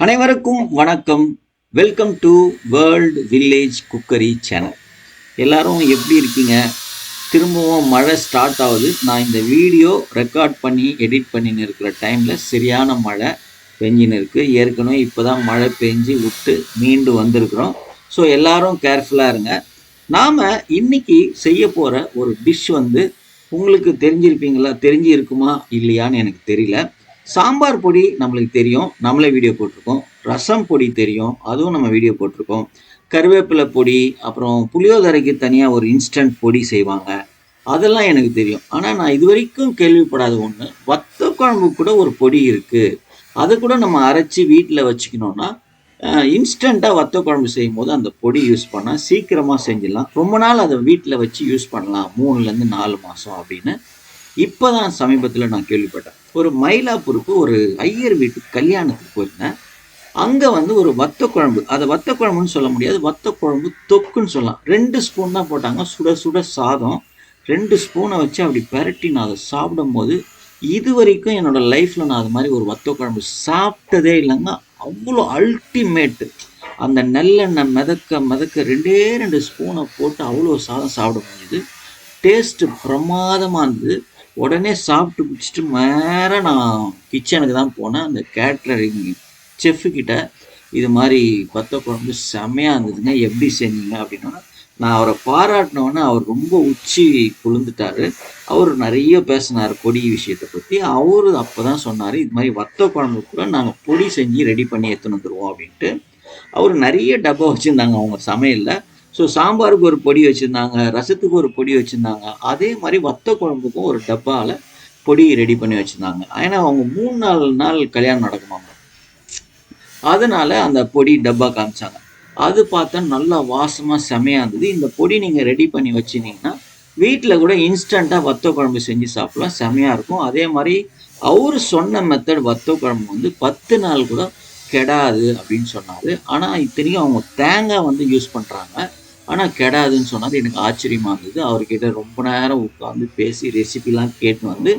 அனைவருக்கும் வணக்கம். Welcome to world village cookery channel எல்லாரும் எப்படி இருக்கீங்க? திரும்பவும் மழை ஸ்டார்ட் ஆகுது. நான் இந்த வீடியோ ரெக்கார்ட் பண்ணி எடிட் பண்ணின்னு இருக்கிற டைமில் சரியான மழை பெஞ்சின்னு இருக்குது ஏற்கனவே இப்போ தான் மழை பெஞ்சு விட்டு மீண்டு வந்திருக்கிறோம். ஸோ எல்லாரும் கேர்ஃபுல்லாக இருங்க. நாம் இன்னைக்கு செய்ய போகிற ஒரு டிஷ் வந்து உங்களுக்கு தெரிஞ்சிருப்பீங்களா? தெரிஞ்சு இருக்குமா இல்லையான்னு எனக்கு தெரியல. சாம்பார் பொடி நம்மளுக்கு தெரியும் நம்மளே வீடியோ போட்டிருக்கோம். ரசம் பொடி தெரியும் அதுவும் நம்ம வீடியோ போட்டிருக்கோம். கருவேப்பிலை பொடி அப்புறம் புளியோதரைக்கு தனியாக ஒரு இன்ஸ்டன்ட் பொடி செய்வாங்க. அதெல்லாம் எனக்கு தெரியும். ஆனால் நான் இது வரைக்கும் கேள்விப்படாத ஒன்று வத்த குழம்பு கூட ஒரு பொடி இருக்குது அதை கூட நம்ம அரைச்சி வீட்டில் வச்சுக்கணும்னா இன்ஸ்டண்ட்டாக வத்த குழம்பு செய்யும் போது அந்த பொடி யூஸ் பண்ணால் சீக்கிரமாக செஞ்சிடலாம். ரொம்ப நாள் அதை வீட்டில் வச்சு யூஸ் பண்ணலாம். மூணுலேருந்து நாலு மாதம் அப்படின்னு. இப்போ தான் சமீபத்தில் நான் கேள்விப்பட்டேன். ஒரு மயிலாப்பூருக்கு ஒரு ஐயர் வீட்டு கல்யாணத்துக்கு போயிருந்தேன். அங்கே வந்து ஒரு வத்த குழம்பு. அதை வத்த குழம்புன்னு சொல்ல முடியாது. வத்த குழம்பு தொக்குன்னு சொல்லலாம். ரெண்டு ஸ்பூன் தான் போட்டாங்க. சுட சுட சாதம். ரெண்டு ஸ்பூனை வச்சு அப்படி பரட்டி நான் அதை சாப்பிடும்போது இது வரைக்கும் என்னோடய லைஃப்பில் நான் அது மாதிரி ஒரு வத்த குழம்பு சாப்பிட்டதே இல்லைங்க. அவ்வளோ அல்டிமேட்டு அந்த நெல்லெண்ணெய் மிதக்க மிதக்க ரெண்டே ரெண்டு ஸ்பூனை போட்டு அவ்வளோ சாதம் சாப்பிட முடியுது டேஸ்ட்டு பிரமாதமாக இருந்தது. உடனே சாப்பிட்டு முடிச்சுட்டு மேலே நான் கிச்சனுக்கு தான் போனேன். அந்த கேட்ரிங் செஃப்கிட்ட இது மாதிரி பத்த குழம்பு செம்மையாக இருந்ததுங்க. எப்படி செஞ்சீங்க அப்படின்னா நான் அவரை பாராட்டினோன்னே அவர் ரொம்ப உச்சி குளிர்ந்துட்டாரு. அவர் நிறைய பேசினார் பொடி விஷயத்தை பற்றி அவரு அப்போ தான் சொன்னார் இது மாதிரி வத்த குழம்பு கூட நாங்கள் பொடி செஞ்சு ரெடி பண்ணி எடுத்துன்னு வந்துடுவோம் அப்படின்ட்டு. அவர் நிறைய டப்பா வச்சுருந்தாங்க அவங்க சமையலில். ஸோ சாம்பாருக்கு ஒரு பொடி வச்சுருந்தாங்க ரசத்துக்கு ஒரு பொடி வச்சுருந்தாங்க. அதே மாதிரி வத்த குழம்புக்கும் ஒரு டப்பாவில் பொடி ரெடி பண்ணி வச்சுருந்தாங்க. ஏன்னா அவங்க மூணு நாலு நாள் கல்யாணம் நடக்குமாங்க அதனால அந்த பொடி டப்பா காமிச்சாங்க. அது பார்த்தா நல்லா வாசமாக செமையாக இருந்தது. இந்த பொடி நீங்கள் ரெடி பண்ணி வச்சுருந்தீங்கன்னா வீட்டில் கூட இன்ஸ்டண்ட்டாக வத்த குழம்பு செஞ்சு சாப்பிடலாம். செமையாக இருக்கும். அதே மாதிரி அவர் சொன்ன மெத்தட் வத்த குழம்பு வந்து பத்து நாள் கூட கெடாது அப்படின்னு சொன்னார். ஆனால் இத்தனைக்கும் அவங்க தேங்காய் வந்து யூஸ் பண்ணுறாங்க ஆனால் கெடாதுன்னு சொன்னது எனக்கு ஆச்சரியமாக இருந்தது. அவர்கிட்ட ரொம்ப நேரம் உட்காந்து பேசி ரெசிபிலாம் கேட்டு வந்து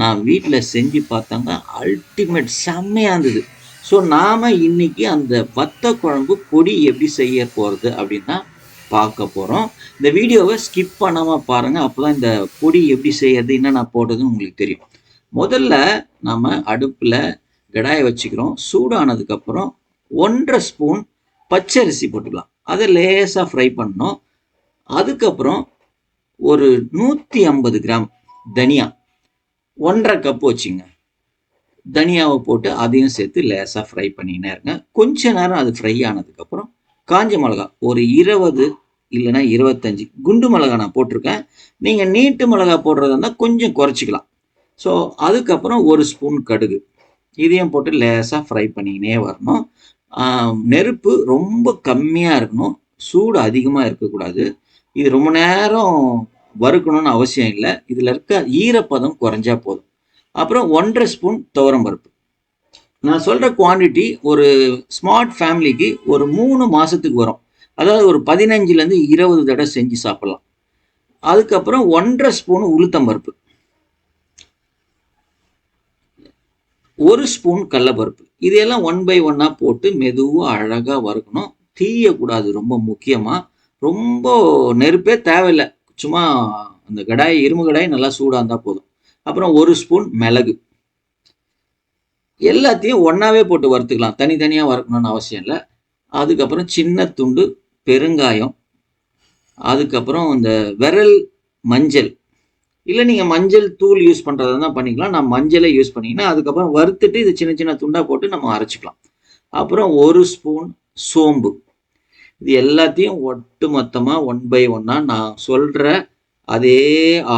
நான் வீட்டில் செஞ்சு பார்த்தாங்க. அல்டிமேட் செம்மையாக இருந்தது. ஸோ நாம் இன்னைக்கு அந்த வத்த குழம்பு பொடி எப்படி செய்ய போகிறது அப்படின்னு தான் பார்க்க போகிறோம் இந்த வீடியோவை ஸ்கிப் பண்ணாமல் பாருங்கள் அப்போ தான் இந்த பொடி எப்படி செய்யறது என்னென்ன போடுறதுன்னு உங்களுக்கு தெரியும். முதல்ல நம்ம அடுப்பில் கடாயை வச்சுக்கிறோம். சூடானதுக்கப்புறம் ஒன்றரை ஸ்பூன் பச்சரிசி போட்டுக்கலாம். அதை லேசாக ஃப்ரை பண்ணோம் அதுக்கப்புறம் ஒரு நூற்றி ஐம்பது கிராம் தனியா ஒன்றரை கப் வச்சுங்க. தனியாவை போட்டு அதையும் சேர்த்து லேசாக ஃப்ரை பண்ணினே இருங்க. கொஞ்ச நேரம் அது ஃப்ரை ஆனதுக்கப்புறம் காஞ்ச மிளகா ஒரு இருபது இல்லைன்னா இருபத்தஞ்சி குண்டு மிளகா நான் போட்டிருக்கேன். நீங்கள் நீட்டு மிளகா போடுறதா இருந்தால் கொஞ்சம் குறைச்சிக்கலாம். ஸோ அதுக்கப்புறம் ஒரு ஸ்பூன் கடுகு. இதையும் போட்டு லேசாக ஃப்ரை பண்ணிக்கினே வரணும். நெருப்பு ரொம்ப கம்மியாக இருக்கணும். சூடு அதிகமாக இருக்கக்கூடாது. இது ரொம்ப நேரம் வறுக்கணும்னு அவசியம் இல்லை. இதில் இருக்க ஈரப்பதம் குறைஞ்சா போதும். அப்புறம் ஒன்றரை ஸ்பூன் துவரம் பருப்பு. நான் சொல்கிற குவான்டிட்டி ஒரு ஸ்மார்ட் ஃபேமிலிக்கு ஒரு மூணு மாதத்துக்கு வரும். அதாவது ஒரு பதினஞ்சுலேருந்து இருபது தடவை செஞ்சு சாப்பிட்லாம். அதுக்கப்புறம் ஒன்றரை ஸ்பூன் உளுத்தம் பருப்பு. ஒரு ஸ்பூன் கடலப்பருப்பு. இதையெல்லாம் ஒன் பை ஒன்னாக போட்டு மெதுவாக அழகாக வறுக்கணும். தீயக்கூடாது ரொம்ப முக்கியமாக ரொம்ப நெருப்பே தேவையில்லை. சும்மா அந்த கடாய் இரும்பு கடாய் நல்லா சூடாக இருந்தால் போதும். அப்புறம் ஒரு ஸ்பூன் மிளகு. எல்லாத்தையும் ஒன்றாவே போட்டு வறுத்துக்கலாம். தனித்தனியாக வறுக்கணும்னு அவசியம் இல்லை. அதுக்கப்புறம் சின்ன துண்டு பெருங்காயம். அதுக்கப்புறம் இந்த விரல் மஞ்சள். இல்லை நீங்கள் மஞ்சள் தூள் யூஸ் பண்ணுறதா தான் பண்ணிக்கலாம். நான் மஞ்சளை யூஸ் பண்ணிங்கன்னா அதுக்கப்புறம் வறுத்துட்டு இது சின்ன சின்ன துண்டாக போட்டு நம்ம அரைச்சிக்கலாம். அப்புறம் ஒரு ஸ்பூன் சோம்பு. இது எல்லாத்தையும் ஒட்டு மொத்தமாக ஒன் பை ஒன்னாக நான் சொல்கிற அதே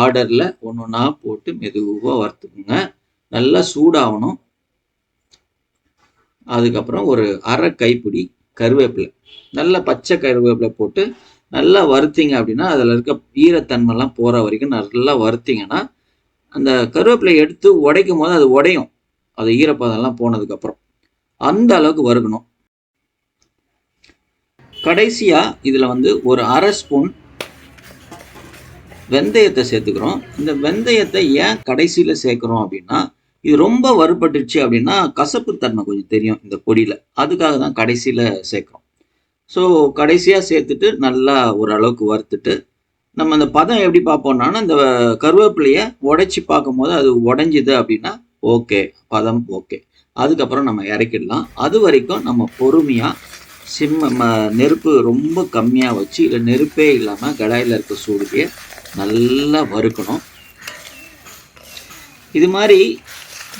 ஆர்டரில் ஒன்று ஒன்றா போட்டு மெதுவாக வறுத்துக்குங்க. நல்லா சூடாகணும் அதுக்கப்புறம் ஒரு அரை கைப்பிடி கருவேப்பிலை. நல்ல பச்சை கருவேப்பிலை போட்டு நல்லா வறுத்தீங்க அப்படின்னா அதில் இருக்க ஈரத்தன்மைலாம் போகிற வரைக்கும் நல்லா வறுத்தீங்கன்னா அந்த கருவேப்பிலை எடுத்து உடைக்கும் போது அது உடையும். அது ஈரப்பதம்லாம் போனதுக்கப்புறம். அந்த அளவுக்கு வறுக்கணும். கடைசியாக இதில் வந்து ஒரு அரை ஸ்பூன் வெந்தயத்தை சேர்த்துக்கிறோம். இந்த வெந்தயத்தை ஏன் கடைசியில் சேர்க்குறோம் அப்படின்னா இது ரொம்ப வறுபட்டுச்சு அப்படின்னா கசப்பு தன்மை கொஞ்சம் தெரியும் இந்த பொடியில். அதுக்காக தான் கடைசியில் சேர்க்குறோம். ஸோ கடைசியாக சேர்த்துட்டு நல்லா ஓரளவுக்கு வறுத்துட்டு நம்ம அந்த பதம் எப்படி பார்ப்போம்னா இந்த கருவேப்பிலையை உடைச்சி பார்க்கும்போது அது உடஞ்சிது அப்படின்னா ஓகே பதம் ஓகே அதுக்கப்புறம் நம்ம இறக்கிடலாம். அது வரைக்கும் நம்ம பொறுமையாக சிம்ம நெருப்பு ரொம்ப கம்மியாக வச்சு இல்லை நெருப்பே இல்லாமல் கடாயில் இருக்க சூடுலையே நல்லா வறுக்கணும். இது மாதிரி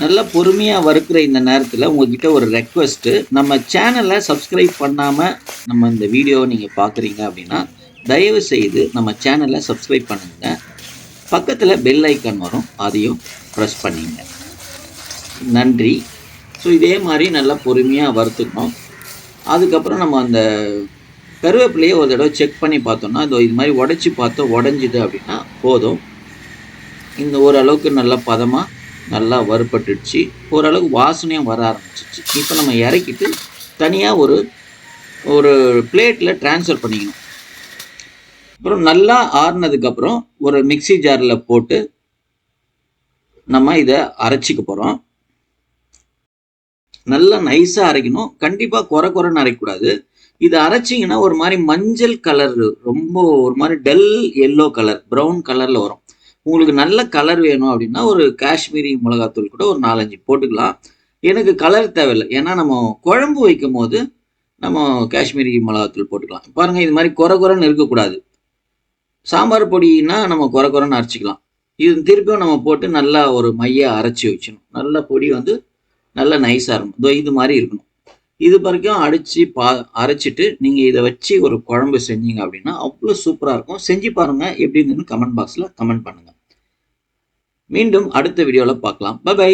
நல்லா பொறுமையாக வறுக்கிற இந்த நேரத்தில் உங்ககிட்ட ஒரு ரெக்வஸ்ட்டு நம்ம சேனலை சப்ஸ்கிரைப் பண்ணாமல் நம்ம இந்த வீடியோவை நீங்கள் பார்க்குறீங்க அப்படின்னா தயவு செய்து நம்ம சேனலை சப்ஸ்கிரைப் பண்ணுங்க. பக்கத்தில் பெல் ஐக்கான் வரும் அதையும் ப்ரெஸ் பண்ணிங்க. நன்றி. ஸோ இதே மாதிரி நல்லா பொறுமையாக வறுத்துக்கணும் அதுக்கப்புறம் நம்ம அந்த கருவேப்பிலையை ஒரு தடவை செக் பண்ணி பார்த்தோம்னா அது இது மாதிரி உடச்சி பார்த்தோம் உடஞ்சிது அப்படின்னா போதும். இந்த ஓரளவுக்கு நல்லா பதமாக நல்லா வறுபட்டுடுச்சு. ஓரளவுக்கு வாசனையும் வர ஆரம்பிச்சிச்சு இப்போ நம்ம இறக்கிட்டு தனியாக ஒரு ஒரு பிளேட்டில் ட்ரான்ஸ்ஃபர் பண்ணிக்கணும். அப்புறம் நல்லா ஆறுனதுக்கப்புறம் ஒரு மிக்சி ஜாரில் போட்டு நம்ம இதை அரைச்சிக்க போகிறோம் நல்லா நைஸாக அரைக்கணும். கண்டிப்பாக குறை குறைன்னு அரைக்கக்கூடாது. இதை அரைச்சிங்கன்னா ஒரு மாதிரி மஞ்சள் கலர் ரொம்ப ஒரு மாதிரி டல் எல்லோ கலர் ப்ரௌன் கலரில் வரும். உங்களுக்கு நல்ல கலர் வேணும் அப்படின்னா ஒரு காஷ்மீரி மிளகாத்தூள் கூட ஒரு நாலஞ்சு போட்டுக்கலாம். எனக்கு கலர் தேவையில்லை. ஏன்னா நம்ம குழம்பு வைக்கும் போது நம்ம காஷ்மீரி மிளகாத்தூள் போட்டுக்கலாம். பாருங்கள் இது மாதிரி குறை குறைன்னு இருக்கக்கூடாது. சாம்பார் பொடினா நம்ம குறை குறைன்னு அரைச்சிக்கலாம். இது திருப்பியும் நம்ம போட்டு நல்லா ஒரு மைய அரைச்சி வச்சிடணும். நல்ல பொடி வந்து நல்லா நைஸாக இருக்கும் இது மாதிரி இருக்கணும். இது வரைக்கும் அடித்து பா அரைச்சிட்டு நீங்கள் இதை வச்சு ஒரு குழம்பு செஞ்சீங்க அப்படின்னா அவ்வளோ சூப்பராக இருக்கும். செஞ்சு பாருங்கள் எப்படி இருந்ததுன்னு கமெண்ட் பாக்ஸில் கமெண்ட் பண்ணுங்கள் மீண்டும் அடுத்த வீடியோவில் பார்க்கலாம். பை